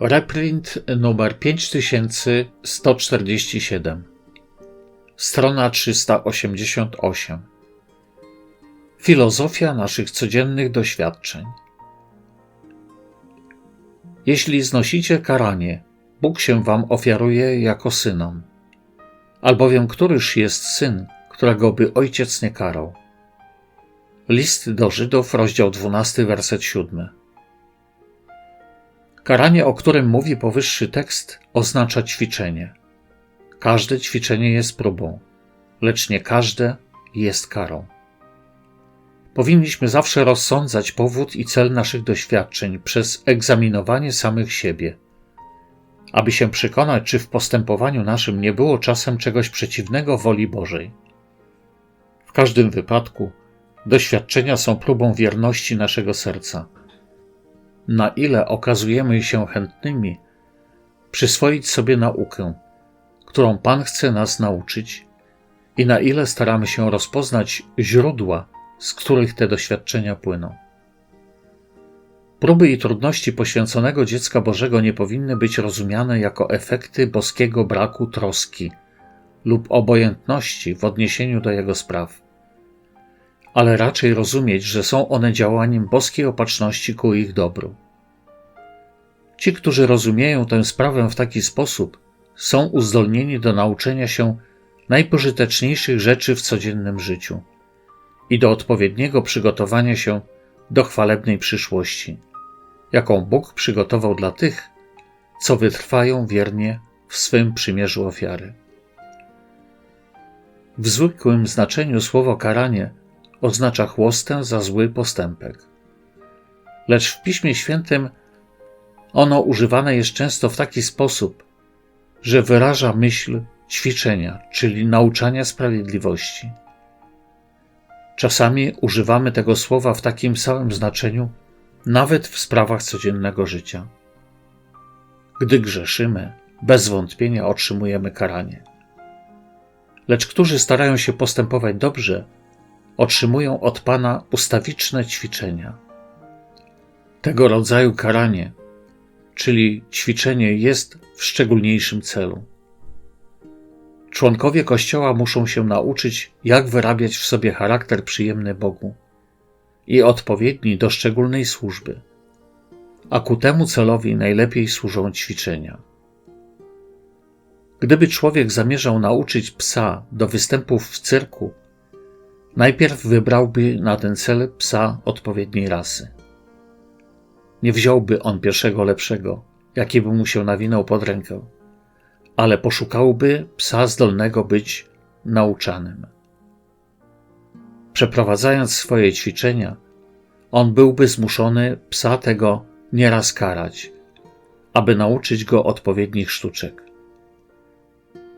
Reprint numer 5147 Strona 388 Filozofia naszych codziennych doświadczeń Jeśli znosicie karanie, Bóg się wam ofiaruje jako synom. Albowiem któryż jest syn, którego by ojciec nie karał? List do Żydów, rozdział 12, werset 7. Karanie, o którym mówi powyższy tekst, oznacza ćwiczenie. Każde ćwiczenie jest próbą, lecz nie każde jest karą. Powinniśmy zawsze rozsądzać powód i cel naszych doświadczeń przez egzaminowanie samych siebie, aby się przekonać, czy w postępowaniu naszym nie było czasem czegoś przeciwnego woli Bożej. W każdym wypadku doświadczenia są próbą wierności naszego serca na ile okazujemy się chętnymi przyswoić sobie naukę, którą Pan chce nas nauczyć, i na ile staramy się rozpoznać źródła, z których te doświadczenia płyną. Próby i trudności poświęconego dziecka Bożego nie powinny być rozumiane jako efekty boskiego braku troski lub obojętności w odniesieniu do jego spraw, ale raczej rozumieć, że są one działaniem boskiej opatrzności ku ich dobru. Ci, którzy rozumieją tę sprawę w taki sposób, są uzdolnieni do nauczenia się najpożyteczniejszych rzeczy w codziennym życiu i do odpowiedniego przygotowania się do chwalebnej przyszłości, jaką Bóg przygotował dla tych, co wytrwają wiernie w swym przymierzu ofiary. W zwykłym znaczeniu słowo karanie oznacza chłostę za zły postępek. Lecz w Piśmie Świętym ono używane jest często w taki sposób, że wyraża myśl ćwiczenia, czyli nauczania sprawiedliwości. Czasami używamy tego słowa w takim samym znaczeniu, nawet w sprawach codziennego życia. Gdy grzeszymy, bez wątpienia otrzymujemy karanie. Lecz którzy starają się postępować dobrze, otrzymują od Pana ustawiczne ćwiczenia. Tego rodzaju karanie czyli ćwiczenie jest w szczególniejszym celu. Członkowie Kościoła muszą się nauczyć, jak wyrabiać w sobie charakter przyjemny Bogu i odpowiedni do szczególnej służby, a ku temu celowi najlepiej służą ćwiczenia. Gdyby człowiek zamierzał nauczyć psa do występów w cyrku, najpierw wybrałby na ten cel psa odpowiedniej rasy. Nie wziąłby on pierwszego lepszego, jaki by mu się nawinął pod rękę, ale poszukałby psa zdolnego być nauczanym. Przeprowadzając swoje ćwiczenia, on byłby zmuszony psa tego nieraz karać, aby nauczyć go odpowiednich sztuczek.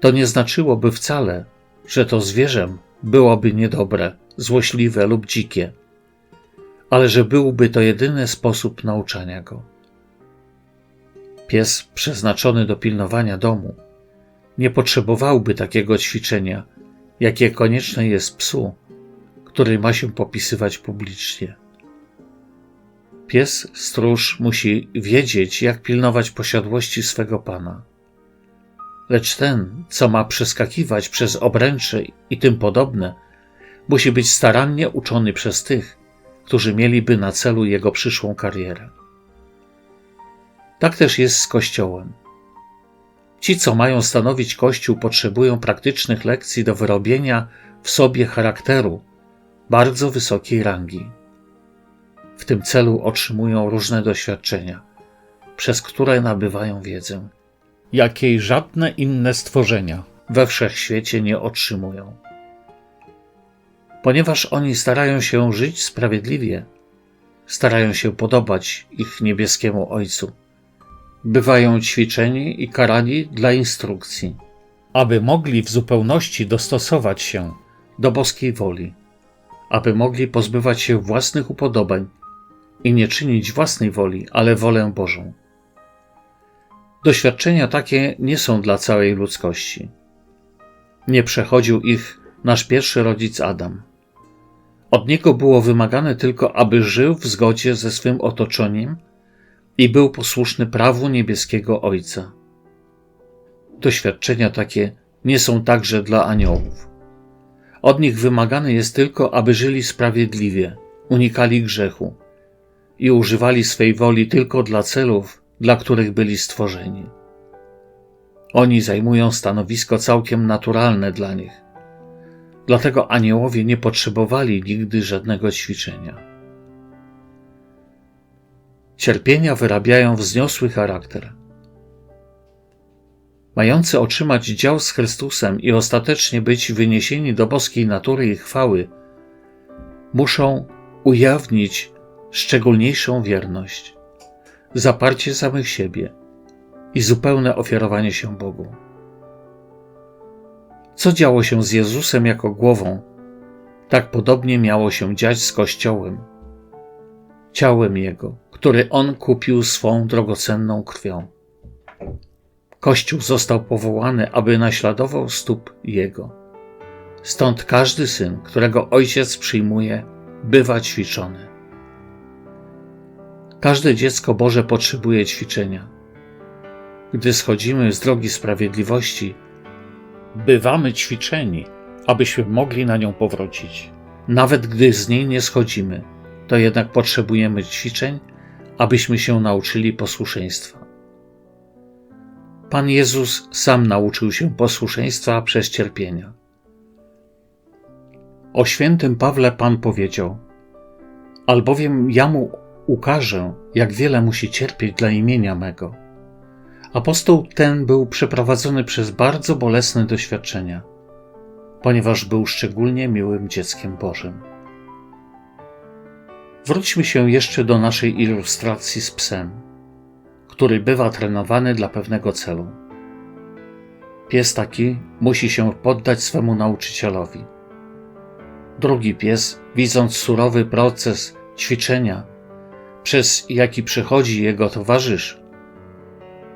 To nie znaczyłoby wcale, że to zwierzę byłoby niedobre, złośliwe lub dzikie ale że byłby to jedyny sposób nauczania go. Pies przeznaczony do pilnowania domu nie potrzebowałby takiego ćwiczenia, jakie konieczne jest psu, który ma się popisywać publicznie. Pies stróż musi wiedzieć, jak pilnować posiadłości swego pana. Lecz ten, co ma przeskakiwać przez obręcze i tym podobne, musi być starannie uczony przez tych, którzy mieliby na celu jego przyszłą karierę. Tak też jest z Kościołem. Ci, co mają stanowić Kościół, potrzebują praktycznych lekcji do wyrobienia w sobie charakteru bardzo wysokiej rangi. W tym celu otrzymują różne doświadczenia, przez które nabywają wiedzę, jakiej żadne inne stworzenia we wszechświecie nie otrzymują. Ponieważ oni starają się żyć sprawiedliwie, starają się podobać ich niebieskiemu Ojcu. Bywają ćwiczeni i karani dla instrukcji, aby mogli w zupełności dostosować się do boskiej woli, aby mogli pozbywać się własnych upodobań i nie czynić własnej woli, ale wolę Bożą. Doświadczenia takie nie są dla całej ludzkości. Nie przechodził ich nasz pierwszy rodzic Adam. Od niego było wymagane tylko, aby żył w zgodzie ze swym otoczeniem i był posłuszny prawu niebieskiego Ojca. Doświadczenia takie nie są także dla aniołów. Od nich wymagane jest tylko, aby żyli sprawiedliwie, unikali grzechu i używali swej woli tylko dla celów, dla których byli stworzeni. Oni zajmują stanowisko całkiem naturalne dla nich. Dlatego aniołowie nie potrzebowali nigdy żadnego ćwiczenia. Cierpienia wyrabiają wzniosły charakter. Mający otrzymać dział z Chrystusem i ostatecznie być wyniesieni do boskiej natury i chwały, muszą ujawnić szczególniejszą wierność, zaparcie samych siebie i zupełne ofiarowanie się Bogu. Co działo się z Jezusem jako głową, tak podobnie miało się dziać z Kościołem, ciałem Jego, który On kupił swą drogocenną krwią. Kościół został powołany, aby naśladował stóp Jego. Stąd każdy syn, którego ojciec przyjmuje, bywa ćwiczony. Każde dziecko Boże potrzebuje ćwiczenia. Gdy schodzimy z drogi sprawiedliwości, bywamy ćwiczeni, abyśmy mogli na nią powrócić. Nawet gdy z niej nie schodzimy, to jednak potrzebujemy ćwiczeń, abyśmy się nauczyli posłuszeństwa. Pan Jezus sam nauczył się posłuszeństwa przez cierpienia. O świętym Pawle Pan powiedział: Albowiem ja mu ukażę, jak wiele musi cierpieć dla imienia mego. Apostoł ten był przeprowadzony przez bardzo bolesne doświadczenia, ponieważ był szczególnie miłym dzieckiem Bożym. Wróćmy się jeszcze do naszej ilustracji z psem, który bywa trenowany dla pewnego celu. Pies taki musi się poddać swemu nauczycielowi. Drugi pies, widząc surowy proces ćwiczenia, przez jaki przechodzi jego towarzysz,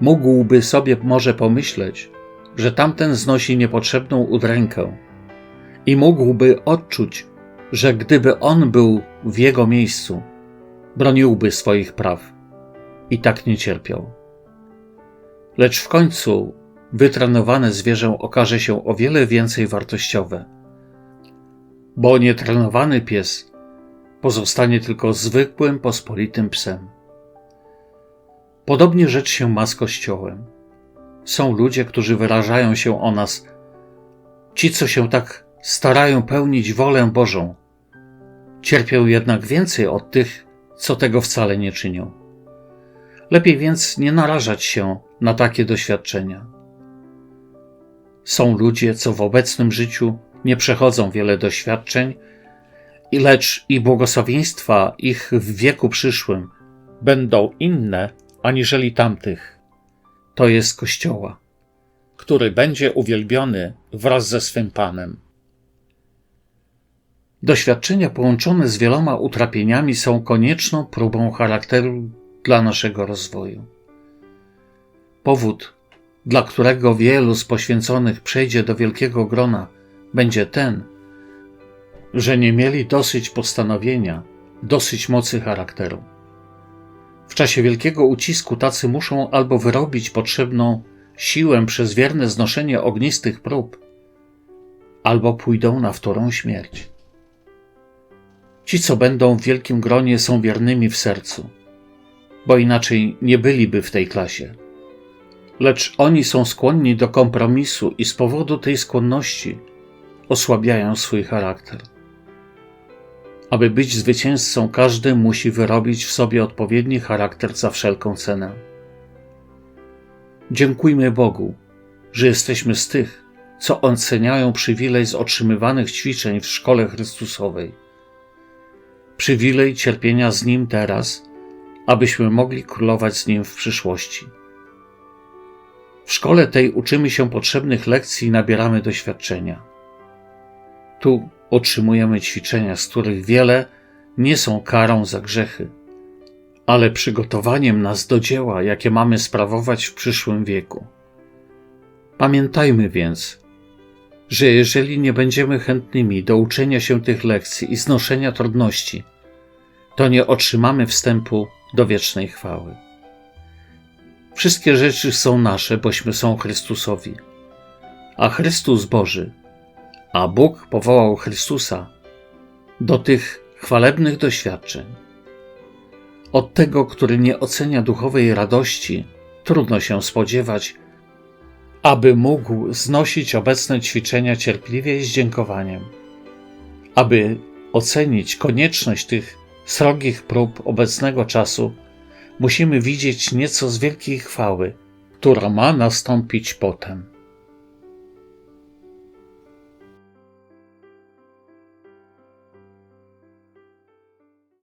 mógłby sobie może pomyśleć, że tamten znosi niepotrzebną udrękę i mógłby odczuć, że gdyby on był w jego miejscu, broniłby swoich praw i tak nie cierpiał. Lecz w końcu wytrenowane zwierzę okaże się o wiele więcej wartościowe, bo nietrenowany pies pozostanie tylko zwykłym, pospolitym psem. Podobnie rzecz się ma z Kościołem. Są ludzie, którzy wyrażają się o nas, ci, co się tak starają pełnić wolę Bożą, cierpią jednak więcej od tych, co tego wcale nie czynią. Lepiej więc nie narażać się na takie doświadczenia. Są ludzie, co w obecnym życiu nie przechodzą wiele doświadczeń, lecz i błogosławieństwa ich w wieku przyszłym będą inne aniżeli tamtych. To jest Kościoła, który będzie uwielbiony wraz ze swym Panem. Doświadczenia połączone z wieloma utrapieniami są konieczną próbą charakteru dla naszego rozwoju. Powód, dla którego wielu z poświęconych przejdzie do wielkiego grona, będzie ten, że nie mieli dosyć postanowienia, dosyć mocy charakteru. W czasie wielkiego ucisku tacy muszą albo wyrobić potrzebną siłę przez wierne znoszenie ognistych prób, albo pójdą na wtórą śmierć. Ci, co będą w wielkim gronie, są wiernymi w sercu, bo inaczej nie byliby w tej klasie. Lecz oni są skłonni do kompromisu i z powodu tej skłonności osłabiają swój charakter. Aby być zwycięzcą, każdy musi wyrobić w sobie odpowiedni charakter za wszelką cenę. Dziękujmy Bogu, że jesteśmy z tych, co oceniają przywilej z otrzymywanych ćwiczeń w szkole Chrystusowej. Przywilej cierpienia z Nim teraz, abyśmy mogli królować z Nim w przyszłości. W szkole tej uczymy się potrzebnych lekcji i nabieramy doświadczenia. Tu otrzymujemy ćwiczenia, z których wiele nie są karą za grzechy, ale przygotowaniem nas do dzieła, jakie mamy sprawować w przyszłym wieku. Pamiętajmy więc, że jeżeli nie będziemy chętnymi do uczenia się tych lekcji i znoszenia trudności, to nie otrzymamy wstępu do wiecznej chwały. Wszystkie rzeczy są nasze, bośmy są Chrystusowi. A Chrystus Boży, a Bóg powołał Chrystusa do tych chwalebnych doświadczeń. Od tego, który nie ocenia duchowej radości, trudno się spodziewać, aby mógł znosić obecne ćwiczenia cierpliwie i z dziękowaniem. Aby ocenić konieczność tych srogich prób obecnego czasu, musimy widzieć nieco z wielkiej chwały, która ma nastąpić potem.